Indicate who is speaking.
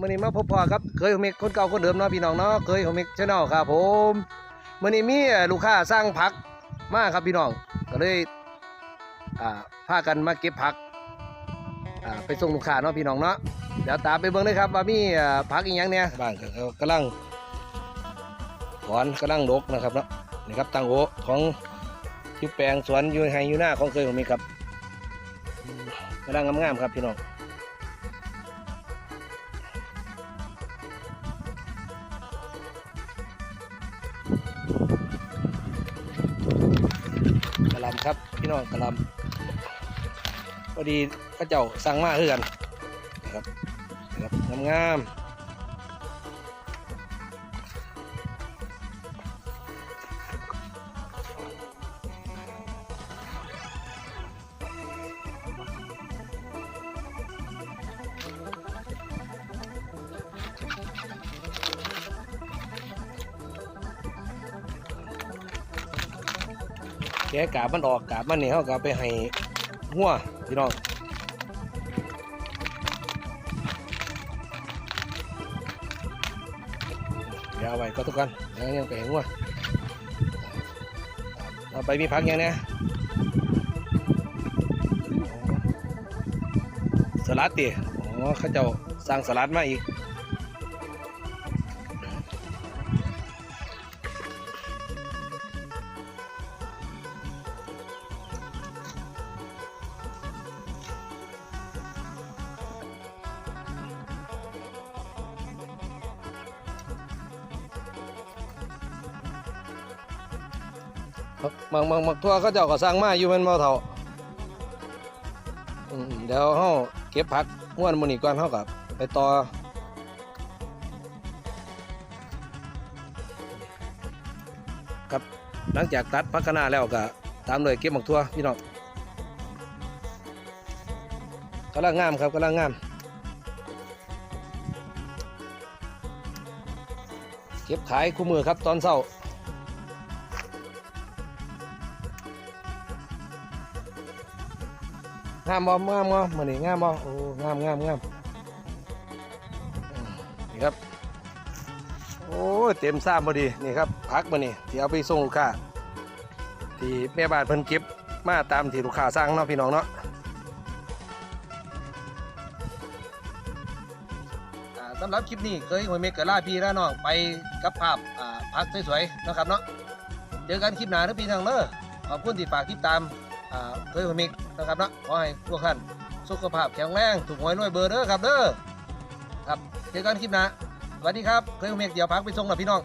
Speaker 1: มื่อนี้มาพบพ่อครับเคยโฮมิกคนเก่าคนเดิมเนาะพี่น้องเนาะเคยโฮมิกชแนลครับผมมื่อนี้มีลูกค้าสร้างผักมาครับพี่น้องก็เลยอ่าพากันมาเก็บผักอ่าไปส่งลูกค้าเนาะพี่น้องเนาะเดี๋ยวตามไปเบิ่งเลยครับว่ามีผักอีกอย่างเนี่ยบ้างก็กำลังถอนกำลังดกนะครับเนาะนี่ครับตังโอของที่แปลงสวนยูไฮยูหน้าของเคยโฮมิกครับกำลังงามๆครับพี่น้องำครับ พี่น้องกระลำพอดีพระเจ้าสั่งมาเฮือนนะครับนะครับงามๆ แกะกาบมันออกกาบมันนี่เขาก็เอาไปให้หัวพี่น้องเดี๋ยวเอาไว้ก็ทุกกันเดี๋ยวยังไปให้หัวเอาไปมีพักยังเนี่ยสลัดติอ๋อเขาเจ้าสั่งสลัดมาอีก บางบางบางทั่วเขาเจ้าก็สร้างมาอยู่แมันเท่าอืมเดี๋ยวเฮาเก็บผักม้วนมื้อนี้ก่อนเฮากับไปต่อครับหลังจากตัดผักคะน้าแล้วก็ตามด้วยเก็บหมกทั่วพี่น้องกำลังงามครับกำลังงาม เก็บขายคู่มือครับตอนเช้า งามบ่งามบ่มื้อนี้งามบ่โอ้งามงามงามนี่ครับ โอ้เต็มซ้ำพอดีนี่ครับพักมื้อนี้ที่เอาไปส่งลูกค้าที่แม่บ้านเพิ่นเก็บมาตามที่ลูกค้าสั่งเนาะพี่น้องเนาะสำหรับคลิปนี้เคยหวยเมกเกอล่าพี่แล้วน้องไปกับภาพอ่าพักสวยๆนะครับเนาะเจอกันคลิปหน้าเด้อพี่น้องเด้อขอบคุณที่ฝากติดตาม เคยผมอีกนะครับเนาะขอให้ทุกท่านสุขภาพแข็งแรงถูกหวยรวยเบอร์เด้อครับเด้อครับเจอกันคลิปหน้าสวัสดีครับเคยผมอีกเดี๋ยวพักไปส่งหลับพี่น้อง